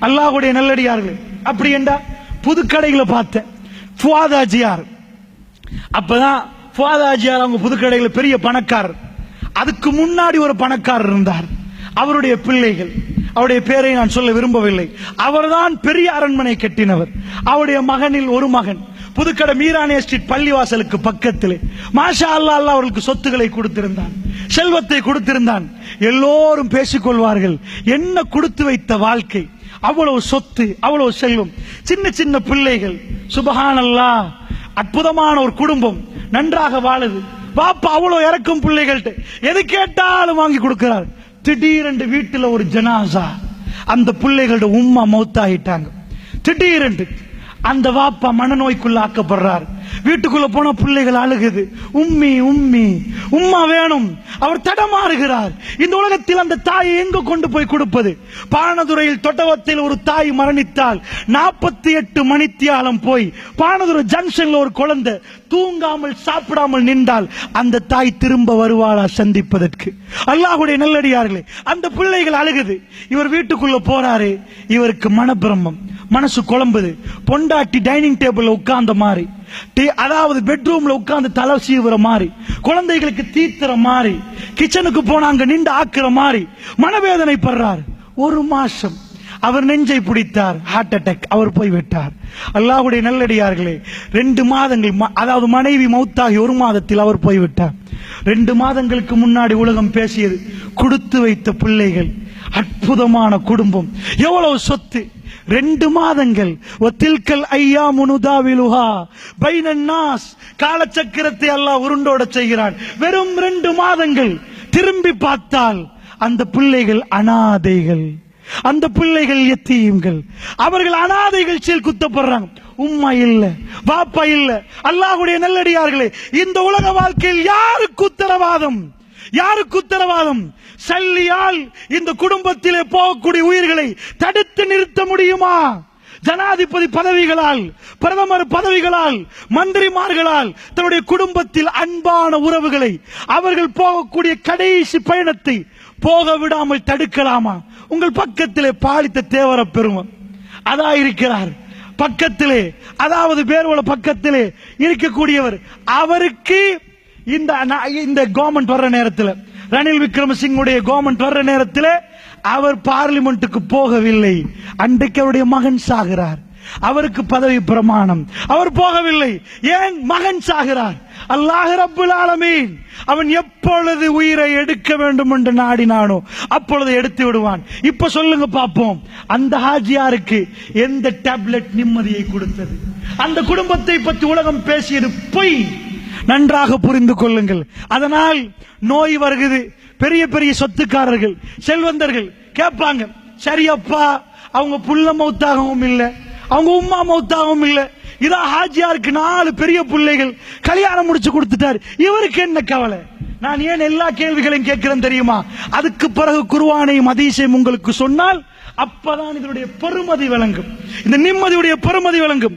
அல்லாஹுடைய நல்லடியார்களே. அப்படி என்றா புதுக்கடைகளை பார்த்தேன். ஃபுவாதாஜியார். அப்பதான் ஃபுவாதாஜியார் அவங்க புதுக்கடையில் பெரிய பணக்காரர். அதுக்கு முன்னாடி ஒரு பணக்காரர் இருந்தார். அவருடைய பிள்ளைகள். அவருடைய பேரை நான் சொல்ல விரும்பவில்லை. அவர்தான் பெரிய அரண்மனை கட்டினவர். அவருடைய மகனில் ஒரு மகன். புதுக்கடை மீரானே ஸ்ட்ரீட் பள்ளிவாசலுக்கு பக்கத்திலே. மாஷா அல்லா அல்லா அவர்களுக்கு சொத்துக்களை கொடுத்திருந்தான். செல்வத்தை கொடுத்திருந்தான். எல்லோரும் பேசிக்கொள்வார்கள். என்ன கொடுத்து வைத்த வாழ்க்கை? அவ்வளவு சொத்து அவ்வளவு செல்வம். சின்ன சின்ன பிள்ளைகள். சுபஹானல்லா. அற்புதமான ஒரு குடும்பம். நன்றாக வாழுது. பாப்பா அவ்வளவு இறக்கும் பிள்ளைகள்ட்ட எது கேட்டாலும் வாங்கி கொடுக்கிறார். திடீரென்று வீட்டில் ஒரு ஜனாசா. அந்த பிள்ளைகளோட உம்மா மௌத்தாயிட்டாங்க. திடீரென்று அந்த வாப்பா மனநோய்க்குள்ள ஆக்கப்படுறார் வீட்டுக்குள்ள போன பிள்ளைகள் அழுகுது. உம்மி உம்மி. உம்மா வேணும். அவர் தடமாறுகிறார். இந்த உலகத்தில் அந்த தாயை எங்கு கொண்டு போய் கொடுப்பது? பானதுரையில் தொட்டவத்தில் ஒரு தாய் மரணித்தால் நாற்பத்தி எட்டு மணித்தியாலம் போய் பானதுரை ஜங்ஷன்ல ஒரு குழந்தை தூங்காமல் சாப்பிடாமல் நின்றால் அந்த தாய் திரும்ப வருவாளா சந்திப்பதற்கு? அல்லாஹுடைய நல்லடியார்களே அந்த பிள்ளைகள் அழுகுது. இவர் வீட்டுக்குள்ள போறாரு இவருக்கு மனப்பிரமம். மனசு குழம்புது. பொண்டாட்டி டைனிங் டேபிள்ல உட்கார்ந்த மாதிரி. அதாவது பெட்ரூம்ல உட்கார்ந்து தலை சீவுற மாதிரி. குழந்தைகளுக்கு தீத்துற மாதிரி. கிச்சனுக்கு போனா அங்க நின்று ஆக்குற மாதிரி. மனவேதனை படுறார். ஒரு மாசம். அவர் நெஞ்சை பிடித்தார். ஹார்ட் அட்டாக் அவர் போய் விட்டார். அல்லாஹ்வுடைய நல்லடியார்களே ரெண்டு மாதங்கள் ம- அதாவது மனைவி மௌத்தாகி ஒரு மாதத்தில் அவர் போய்விட்டார் ரெண்டு மாதங்களுக்கு முன்னாடி உலகம் பேசியது கொடுத்து வைத்த பிள்ளைகள் அற்புதமான குடும்பம். எவ்வளவு சொத்து ரெண்டு மாதங்கள். ஒத்தில்கல் ஐயா முனுதாவிலுஹா விலுஹா பைனன்னாஸ் காலச்சக்கரத்தை அல்லாஹ் உருண்டோட செய்கிறான். வெறும் ரெண்டு மாதங்கள். திரும்பி பார்த்தால் அந்த பிள்ளைகள் அனாதைகள். அந்த பிள்ளைகள் எத்தியுங்கள் அவர்கள் அனாதைகள் சீல் குத்தப்படுறாங்க. உம்மா இல்ல பாப்பா இல்ல அல்லாஹுடைய நல்லடியார்களே இந்த உலக வாழ்க்கையில் யாருக்கு உத்தரவாதம்? யாருக்கு உத்தரவாதம்? சல்லியால் இந்த குடும்பத்திலே போகக்கூடிய உயிர்களை தடுத்து நிறுத்த முடியுமா? ஜனாதிபதி பதவிகளால் பிரதமர் பதவிகளால் மந்திரிமார்களால் தன்னுடைய குடும்பத்தில் அன்பான உறவுகளை அவர்கள் போகக்கூடிய கடைசி பயணத்தை போக விடாமல் தடுக்கலாமா? உங்கள் பக்கத்திலே பாலித்த தேவர பெருமன் அதா இருக்கிறார். பக்கத்திலே அதாவது பேர்வள பக்கத்திலே இருக்கக்கூடியவர் அவருக்கு இந்த இந்த கவர்மெண்ட் வர்ற நேரத்தில் ரணில் விக்ரமசிங்குடைய கவர்மெண்ட் வர்ற நேரத்தில் அவர் பார்லிமெண்ட்டுக்கு போகவில்லை. அன்றைக்கு அவருடைய மகன் சாகிறார். அவருக்கு பதவி பிரமாணம். அவர் போகவில்லை. ஏன் மகன் சாகிறார்? அல்லாஹ் ரப்புல் ஆலமீன். அவன் எப்பொழுது உயிரை எடுக்க வேண்டும் என்று நாடினானோ அப்பொழுது எடுத்து விடுவான். இப்ப சொல்லுங்க பார்ப்போம். அந்த ஹாஜியாருக்கு எந்த டேப்லெட் நிம்மதியை கொடுத்தது? அந்த குடும்பத்தை பற்றி உலகம் பேசியது பொய். நன்றாக புரிந்து கொள்ளுங்கள். அதனால் நோய் வருகுது பெரிய பெரிய சொத்துக்காரர்கள் செல்வந்தர்கள் கேட்பாங்க சரியப்பா அவங்க புள்ள மௌத்தாகவும் இல்லை அவங்க உம்மா மௌத்தாகவும் இல்லை. இதான் ஹாஜியாருக்கு நாலு பெரிய பிள்ளைகள் கல்யாணம் முடிச்சு கொடுத்துட்டார். இவருக்கு என்ன கவலை? நான் ஏன் எல்லா கேள்விகளையும் கேட்கிறேன் தெரியுமா? அதுக்கு பிறகு குருவானையும் அதிசயம் உங்களுக்கு சொன்னால் அப்பதான் இதனுடைய பெருமதி விளங்கும். இந்த நிம்மதியுடைய பெருமதி விளங்கும்.